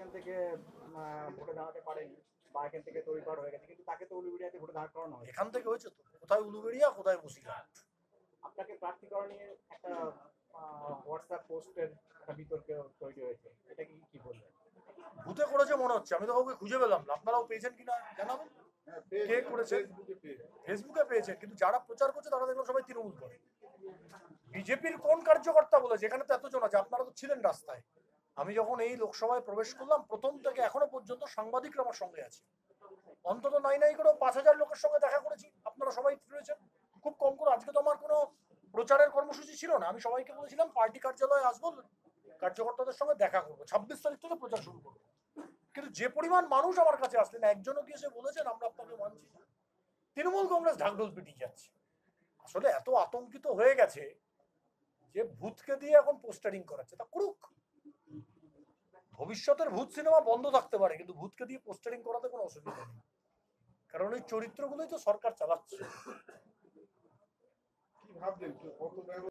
এখান থেকে ভোটে দাঁড়াতে পারেনি বা এখান থেকে তৈরি হয়ে গেছে। কিন্তু তাকে তো উলুবেড়িয়াতে ভোটে দাঁড় করানো হয়েছে। এখান থেকে হয়েছে তো। কোথায় উলুবেড়িয়া কোথায় বসিরহাট? আপনাকে প্রার্থী করা নিয়ে একটা হোয়াটসঅ্যাপ পোস্টের একটা বিতর্ক তৈরি হয়েছে। এটা কি কি বলবেন? ভূতে করেছে মনে হচ্ছে। আমি তো কাউকে খুঁজে পেলাম না। আপনারাও পেয়েছেন কিনা জানাবেন? কে করেছে? ফেসবুকে পেয়েছেন কিন্তু যারা প্রচার করছে তারা দেখলাম সবাই তৃণমূল করে। বিজেপির কোন কার্যকর্তা বলেছে? এখানে তো এতজন আছে। আপনারা তো ছিলেন রাস্তায়। আমি যখন এই লোকসভায় প্রবেশ করলাম, প্রথম থেকে এখনও পর্যন্ত সাংবাদিকরা আমার সঙ্গে আছে। অন্তত নাই নাই করে পাঁচ হাজার লোকের সঙ্গে দেখা করেছি। আপনারা সবাই রয়েছেন। খুব কম করে। আজকে তো আমার কোনো প্রচারের কর্মসূচি ছিল না। আমি সবাইকে বলেছিলাম, পার্টি কার্যালয়ে আসব, কার্যকর্তাদের সঙ্গে দেখা করব। ছাব্বিশ তারিখ থেকে প্রচার শুরু করব। কিন্তু যে পরিমাণ মানুষ আমার কাছে আসলেন, একজনও কি এসে বলেছেন, আমরা আপনাকে মানছি না। তৃণমূল কংগ্রেস ঢাকঢোল পিটিয়ে যাচ্ছে। আসলে এত আতঙ্কিত হয়ে গেছে যে ভূতকে দিয়ে এখন পোস্টারিং করাচ্ছে। তা করুক। ভবিষ্যতের ভূত সিনেমা বন্ধ থাকতে পারে, কিন্তু ভূতকে দিয়ে পোস্টারিং করাতে কোনো অসুবিধা নেই। কারণ ওই চরিত্রগুলোই তো সরকার চালাচ্ছে।